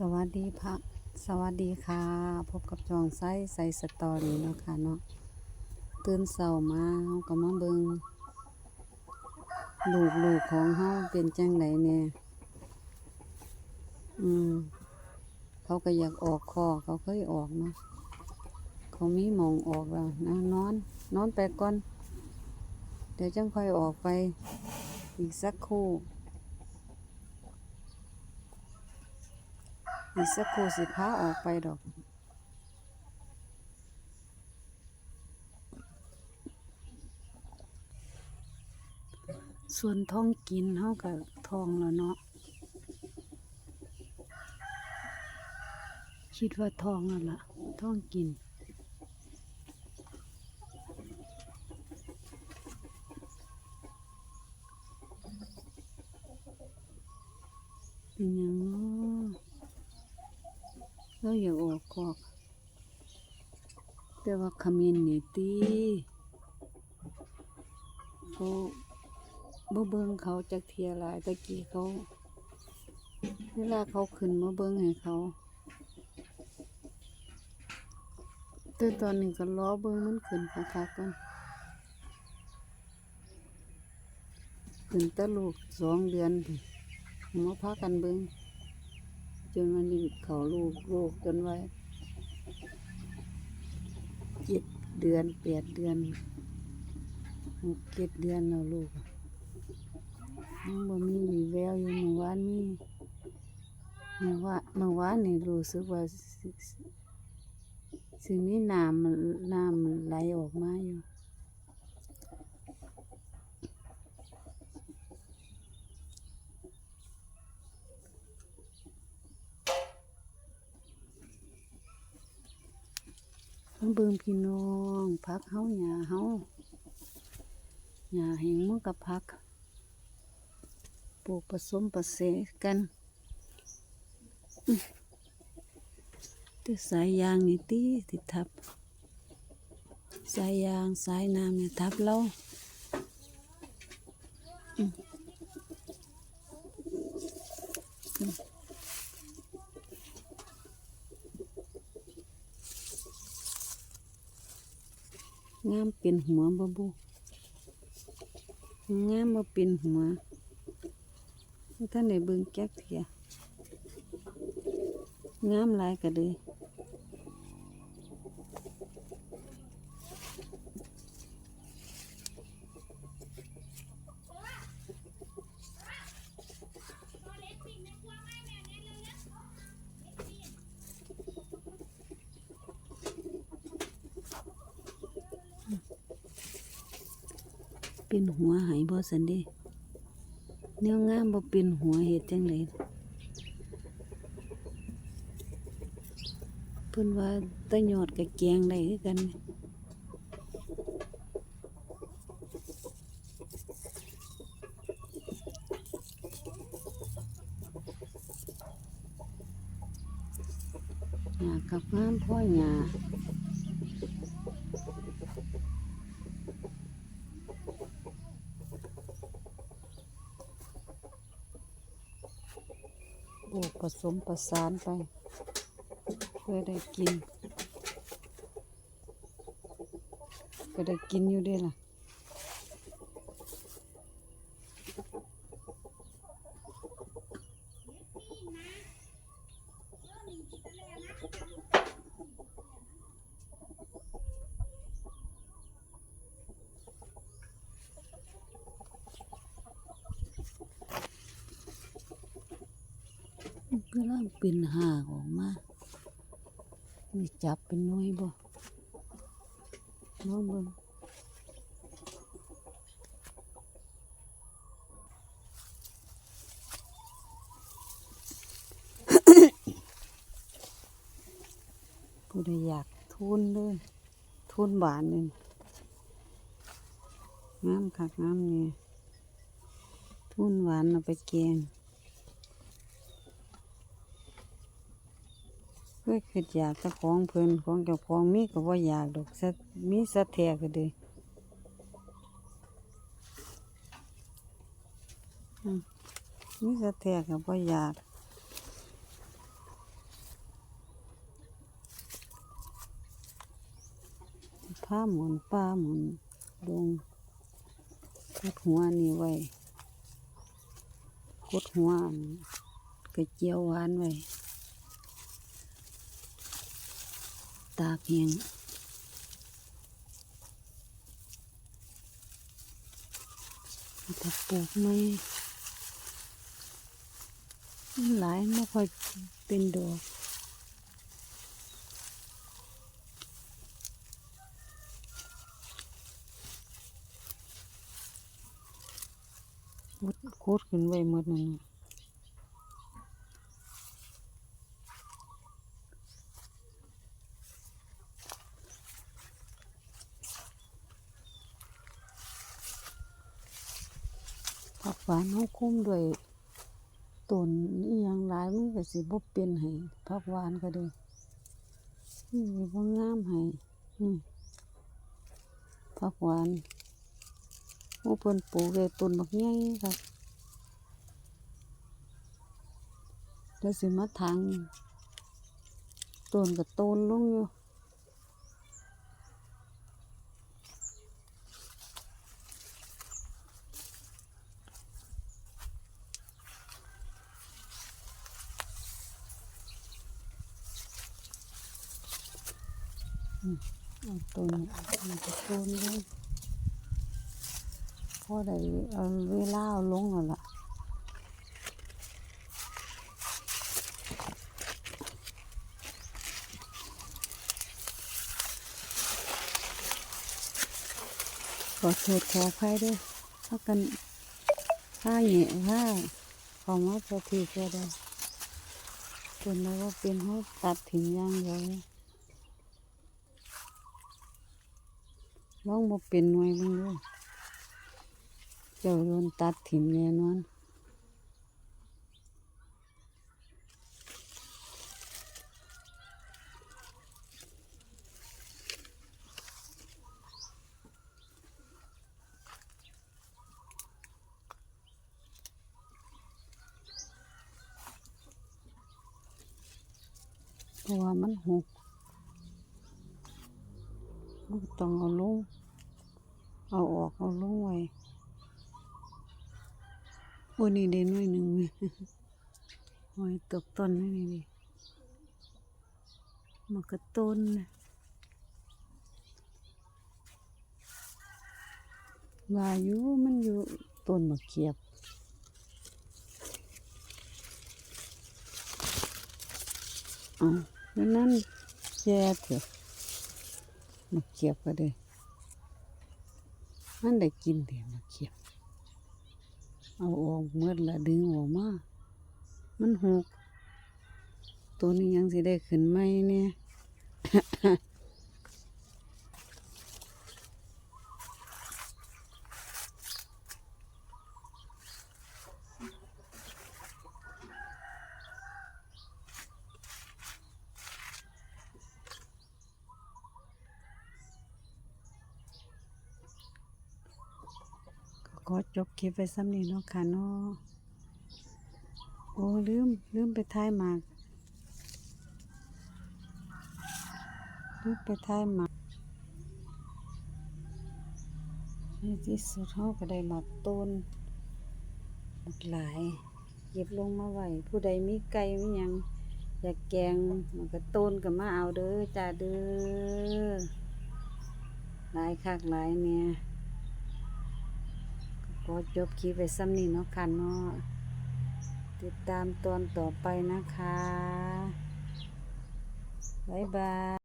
สวัสดีพระสวัสดีค่ะ พบกับจองไส้ใส่สตอรี่เนาะค่ะเนาะตื่นเช้ามาเฮาก็มาเบิงลูกๆของเฮาเป็นจังไดแน่อืม เขาก็อยากออกคอเขาเคยออกเนาะเขามีมองออกแล้วนะนอน นอนไปก่อน เดี๋ยวจังค่อยออกไป อีกสักครู่ อีกสักครู่สิพาออกไปดอก ส่วนท้องกินเฮากับทองแล้วเนาะ คิดว่าทองแล้วล่ะท้องกินเป็นยัง เราอย่าออกกอกแต่ว่าขมิ้นนี่ตีเขาบ่เบิ่งเขาจักเทียหลายตะกี้เขาเวลาเขาขึ้นมาเบิ่งให้เขาแต่ตอนนี้ก็ล้อเบิ่งมันขึ้นคักๆกันขึ้นต่ลูกสองเดือนมาพากันเบิ่ง จนวันนี้เขาลูกลูกจนไว้เจ็ดเดือนแปดเดือนหกเจ็ดเดือนแล้วลูกอะยังบ่มีวีแววอยู่เมื่อวานมีเมื่อวานเมื่อวานนี่รู้สึกว่าสิสิมีน้ำมันน้ำมันไหลออกมาอยู่ มาเบิ่งพี่น้องพักเฮาหญ้าเฮาหญ้าแห้งมันกับพักปลูกผสมผสานกันแต่สายยางนี่ตีติดทับ สายยางสายน้ำนี่ทับเราอื้ออื้อ งามเป็นหัวบ่บุงามมาเป็นหัวท่านไหนเบิ่งแก๊กเถียงามหลายก็เลย เป็นหัวหายบ่สันเด้แนวงามบ่เป็นหัวเฮ็ดจังไดเพิ่นว่าตะหยอดกับแกงได้คือกันหญ้ากกับงามพ่อหญ้า ปลูกผส มประสานไป เพื่อได้กิน ก็ได้กินอยู่ด้ล่ะ กำลังเป็นหาออกมานี่จับเป็นน้อยบ่ลองเบิ่งผู้ใดอยากทุนเลยทุนบานเลยงามคักงามเนี่ยทุนหวานเอาไปแกง เคยคิดอยากจะของเพิ่นของเจ้าของมีก็ว่าอยากดอกสมีสะแทกก็เลยมีสะแทกก็ว่าอยากผ้าหมุนป้าหมุนลงกดหัวนี่ไว้กดหัวกระเจียวหวานไว้ ตากแห้งถ้าปลูกไม่หลายไม่ค่อยเป็นดอกดโคตรขึ้นไว้หมดนั่น น่ะผักหวานเขาคุ้มด้วยต้นอีหยังหลายมันก็สิบ่เป็นให้ผักหวานก็เด้นี่บ่งามให้อืมผักหวานโอ้เพิ่นปลูกได้ต้นบักใหญ่ครับเดี๋ยวสิมาทางต้นกับต้นลงอยู่ เอาต้นมันจะต้นเลยพอได้เอาเวลาเอาลงแล้วล่ะขอโทษขออภัยด้วยถ้ากันถ้าเหนียถ้าของมาพอทีก็ได้จนแล้วว่าเป็นเขาตัดถิ่นย่างเดียว ลยลองมาเป็นหน่วยเบ้างดูเจ้าโดนตัดถิ่มแน่นอนเพราะว่ามันหก ต้องเอาลงเอาออกเอาลงไว้โอ้นี่เด่นไว้หนึ่งเลยหอยตกต้นนี่นี่ดิมันก็ต้นนะวายู่มันอยู่ต้นมะเขียบอาแล้วนั่นแย่เถอะ มาเขียบก็ได้มันได้กินเดี๋ยวมาเขียบเอาออกเมื่อละดึงออกมา มันหก ตัวนี้ยังสิได้ขึ้นไหมเนี่ย อจบคลิปไปซ้ำนี้เนาะค่ะเนาะโอ้ลืม ลืมไปท้ายหมากลืมไปท้ายหมากในที่สุดเขาก็ได้หมากต้นหมากหลายเก็บลงมาไว้ผู้ใดมีไก่มียังอยากแกงมันก็ต้นก็มาเอาเด้อจ้าเด้อหลายคักหลายเนี่ย ก็จบคลิปไปซ้ำนี้เนาะค่ะเนาะติดตามตอนต่อไปนะคะ บ๊ายบาย